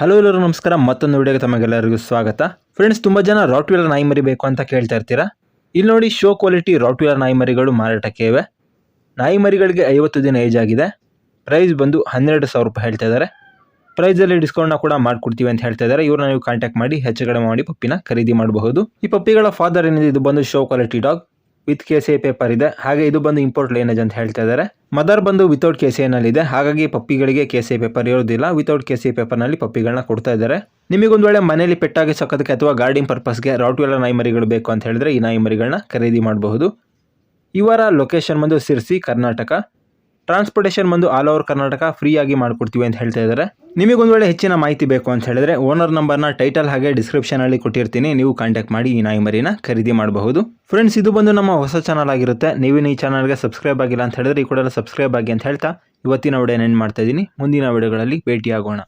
Hello ಎಲ್ಲರೂ, ನಮಸ್ಕಾರ. ಮತ್ತೊಂದು ವಿಡಿಯೋಗೆ ತಮಗೆಲ್ಲರಿಗೂ ಸ್ವಾಗತ. ಫ್ರೆಂಡ್ಸ್ ತುಂಬ ಜನ ರಾಟ್ವೀಲರ್ ನಾಯಿ ಮರಿ ಬೇಕು ಅಂತ ಕೇಳ್ತಾ ಇರ್ತೀರಾ? ಇಲ್ಲಿ ನೋಡಿ ಶೋ ಕ್ವಾಲಿಟಿ ರಾಟ್ವೀಲರ್ ನಾಯಿ ಮರಿಗಳು ಮಾರಾಟಕ್ಕೆ ಇವೆ. ನಾಯಿ ಮರಿಗಳಿಗೆ ಐವತ್ತು ದಿನ ಏಜ್ ಆಗಿದೆ. ಪ್ರೈಸ್ ಬಂದು ಹನ್ನೆರಡು ಸಾವಿರ ರೂಪಾಯಿ ಹೇಳ್ತಾ ಇದ್ದಾರೆ. ಪ್ರೈಸಲ್ಲಿ ಡಿಸ್ಕೌಂಟ್ನ ಕೂಡ ಮಾಡ್ಕೊಡ್ತೀವಿ ಅಂತ ಹೇಳ್ತಾ ಇದ್ದಾರೆ. ಇವ್ರನ್ನ ನೀವು ಕಾಂಟ್ಯಾಕ್ಟ್ ಮಾಡಿ, ಹೆಚ್ಚು ಮಾಡಿ, ಪಪ್ಪಿನ ಖರೀದಿ ಮಾಡಬಹುದು. ಈ ಪಪ್ಪಿಗಳ ಫಾದರ್ ಏನಿದೆ, ಇದು ಬಂದು show quality dog with K C paper ಇದೆ. ಹಾಗೆ ಇದು ಬಂದು ಇಂಪೋರ್ಟ್ ಲೇನೇಜ್ ಅಂತ ಹೇಳ್ತಾ ಇದ್ದಾರೆ. ಮದರ್ ಬಂದು ವಿತೌಟ್ ಕೆ ಸಿ ಇದೆ. ಹಾಗಾಗಿ ಪಪ್ಪಿಗಳಿಗೆ ಕೆ ಸಿ ಪೇಪರ್ ಇರೋದಿಲ್ಲ ವಿತೌಟ್ ಕೆ ಸಿ ಪೇಪರ್ನಲ್ಲಿ ಪಪ್ಪಿಗಳನ್ನ ಕೊಡ್ತಾ ಇದ್ದಾರೆ. ನಿಮಗೊಂದು ವೇಳೆ ಮನೆಯಲ್ಲಿ ಪೆಟ್ಟಾಗಿ ಸೋಕೋದಕ್ಕೆ ಅಥವಾ ಗಾರ್ಡಿಂಗ್ ಪರ್ಪಸ್ಗೆ ರಾಟ್ವೆಲ್ಲ ನಾಯಿ ಮರಿಗಳು ಬೇಕು ಅಂತ ಹೇಳಿದ್ರೆ ಈ ನಾಯಿ ಮರಿಗಳನ್ನ ಖರೀದಿ ಮಾಡಬಹುದು. ಇವರ ಲೊಕೇಶನ್ ಬಂದು ಸಿರ್ಸಿ ಕರ್ನಾಟಕ ಟ್ರಾನ್ಸ್ಪೋರ್ಟೇಷನ್ ಬಂದು ಆಲ್ ಓವರ್ ಕರ್ನಾಟಕ ಫ್ರೀ ಆಗಿ ಮಾಡ್ಕೊಡ್ತೀವಿ ಅಂತ ಹೇಳ್ತಾ ಇದ್ದಾರೆ. ನಿಮಗೊಂದು ವೇಳೆ ಹೆಚ್ಚಿನ ಮಾಹಿತಿ ಬೇಕು ಅಂತ ಹೇಳಿದ್ರೆ ಓನರ್ ನಂಬರ್ನ ಟೈಟಲ್ ಹಾಗೆ ಡಿಸ್ಕ್ರಿಪ್ಷನ್ ಅಲ್ಲಿ ಕೊಟ್ಟಿರ್ತೀನಿ. ನೀವು ಕಾಂಟ್ಯಾಕ್ಟ್ ಮಾಡಿ ಈ ನಾಯಿ ಮರಿನ ಖರೀದಿ ಮಾಡಬಹುದು. ಫ್ರೆಂಡ್ಸ್ ಇದು ಬಂದು ನಮ್ಮ ಹೊಸ ಚಾನಲ್ ಆಗಿರುತ್ತೆ. ನೀವಿನ ಈ ಚಾನಲ್ಗೆ ಸಬ್ಸ್ಕ್ರೈಬ್ ಆಗಿಲ್ಲ ಅಂತ ಹೇಳಿದ್ರೆ ಈ ಕೂಡ ಸಬ್ಸ್ಕ್ರೈಬ್ ಆಗಿ ಅಂತ ಹೇಳ್ತಾ ಇವತ್ತಿನ ವಿಡಿಯೋ ನೆನ್ ಮಾಡ್ತಾ ಇದ್ದೀನಿ. ಮುಂದಿನ ವಿಡಿಯೋಗಳಲ್ಲಿ ಭೇಟಿಯಾಗೋಣ.